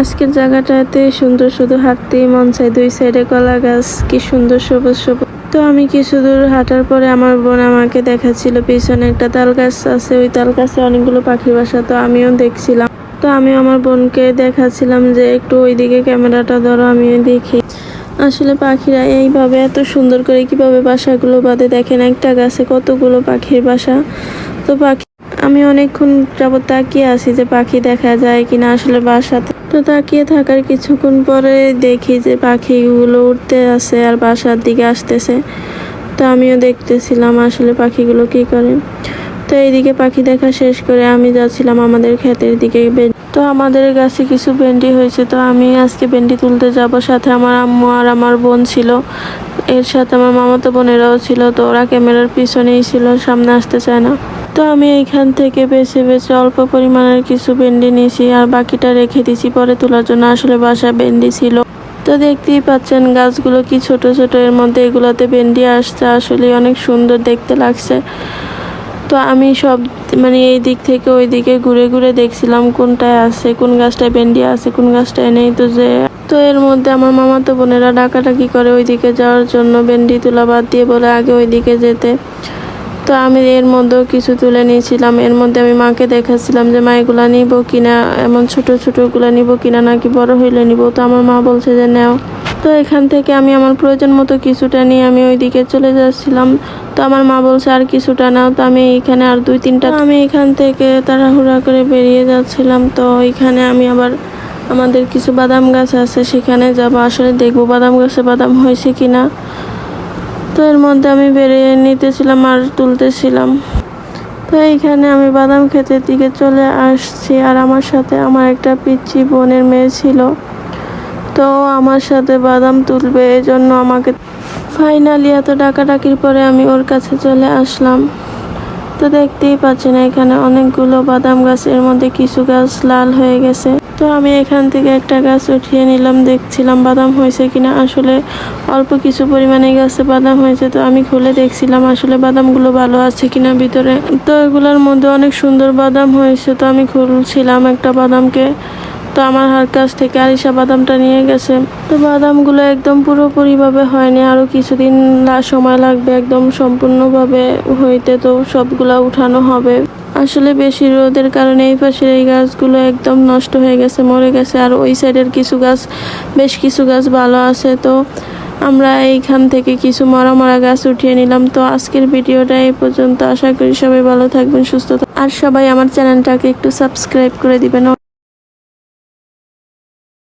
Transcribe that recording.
আজকের জায়গাটাতে সুন্দর শুধু হাঁটতেই মন চায়। দুই সাইডে কলা গাছ, কি সুন্দর সবুজ সবুজ। তো আমি কিছু দূর হাঁটার পরে আমার বোন আমাকে দেখাচ্ছিল, পিছনে একটা তাল গাছ আছে। ওই তাল গাছে অনেকগুলো পাখির বাসা, তো আমিও দেখছিলাম। তো আমি আমার বোনকে দেখাচ্ছিলাম যে একটু ওইদিকে ক্যামেরাটা ধরো, আমিও দেখি। আসলে পাখিরা এইভাবে এত সুন্দর করে কীভাবে বাসাগুলো বাঁধে, দেখেন একটা গাছে কতগুলো পাখির বাসা। তো পাখি আমি অনেকক্ষণ যাবত তাকিয়ে আছি যে পাখি দেখা যায় কিনা আসলে বাসাতে। তো তাকিয়ে থাকার কিছুক্ষণ পরে দেখি যে পাখিগুলো উঠতে আছে আর বাসার দিকে আসতেছে। তো আমিও দেখতেছিলাম আসলে পাখিগুলো কি করে। তো এইদিকে পাখি দেখা শেষ করে আমি যাচ্ছিলাম আমাদের ক্ষেতের দিকে তো আমাদের গাছে কিছু ভেন্ডি হয়েছে। তো আমি আজকে ভেন্ডি তুলতে যাব। সাথে আমার আম্মু আর আমার বোন ছিল। এর সাথে আমার মামাতো বোনেরাও ছিল। তো ওরা ক্যামেরার পিছনেই ছিল। সামনে আসতে চায় না। তো আমি এইখান থেকে বেছে বেছে অল্প পরিমাণের কিছু ভেন্ডি নিয়েছি আর বাকিটা রেখে দিয়েছি। পরে তোলার জন্য আসলে বাসা ভেন্ডি ছিল। তো দেখতেই পাচ্ছেন গাছগুলো কি ছোট ছোট। এর মধ্যে এগুলোতে ভেন্ডি আসছে, আসলে অনেক সুন্দর দেখতে লাগছে। তো আমি সব মানে এই দিক থেকে ওই দিকে ঘুরে ঘুরে দেখছিলাম কোনটায় আছে, কোন গাছটায় ভেন্ডি আছে, কোন গাছটায় নেই। তো যে, তো এর মধ্যে আমার মামাতো বোনেরা ডাকাডাকি করে ওইদিকে যাওয়ার জন্য ভেন্ডি তোলা বাদ দিয়ে বলে আগে ওইদিকে যেতে। তো আমি এর মধ্যেও কিছু তুলে নিয়েছিলাম। এর মধ্যে আমি মাকে দেখাচ্ছিলাম যে, মা, এগুলা নিব কিনা? এমন ছোট ছোটগুলো নিব কিনা? নাকি বড় হইলে নিব? তো আমার মা বলছে যে, নেও। তো এখান থেকে আমি আমার প্রয়োজন মতো কিছুটা নিয়ে আমি ওইদিকে চলে যাচ্ছিলাম। তো আমার মা বলছে, আর কিছুটা নাও। তো আমি এখানে আর দুই, তিনটা আমি এখান থেকে তাড়াহুড়া করে বেরিয়ে যাচ্ছিলাম। তো এখানে আমি আবার আমাদের কিছু বাদাম গাছ আছে, সেখানে যাব। আসলে দেখব বাদাম গাছে বাদাম হয়েছে কিনা। তো এর মধ্যে আমি বেরিয়ে নিতেছিলাম আর তুলতেছিলাম। তো এইখানে আমি বাদাম ক্ষেতের দিকে চলে আসছি আর আমার সাথে আমার একটা পিচ্ছি বোনের মেয়ে ছিল। তো আমার সাথে বাদাম তুলবে এই জন্য আমাকে ফাইনালি এত ডাকাডাকির পরে আমি ওর কাছে চলে আসলাম। তো দেখতেই পাচ্ছেন, এখানে অনেকগুলো বাদাম গাছের মধ্যে কিছু গাছ লাল হয়ে গেছে। তো আমি এখান থেকে একটা গাছ উঠিয়ে নিলাম, দেখছিলাম বাদাম হয়েছে কিনা। আসলে অল্প কিছু পরিমাণে গাছে বাদাম হয়েছে, তো আমি খুলে দেখছিলাম আসলে বাদামগুলো ভালো আছে কিনা ভিতরে। তো এগুলোর মধ্যে অনেক সুন্দর বাদাম হয়েছে, তো আমি খুলছিলাম একটা বাদামকে। তো আমার হার কাছ থেকে আরিশা বাদামটা নিয়ে গেছে। তো বাদামগুলো একদম পুরোপুরিভাবে হয়নি আরও কিছুদিন সময় লাগবে একদম সম্পূর্ণভাবে হইতে, তো সবগুলা উঠানো হবে। আসলে বেশি রোদের কারণে এই পাশের এই গাছগুলো একদম নষ্ট হয়ে গেছে, মরে গেছে। আর ওই সাইডের কিছু গাছ, বেশ কিছু গাছ ভালো আছে, তো আমরা এইখান থেকে কিছু মরা মরা গাছ উঠিয়ে নিলাম। তো আজকের ভিডিওটা এই পর্যন্ত। আশা করি সবাই ভালো থাকবেন, সুস্থ। আর সবাই আমার চ্যানেলটাকে একটু সাবস্ক্রাইব করে দিবেন।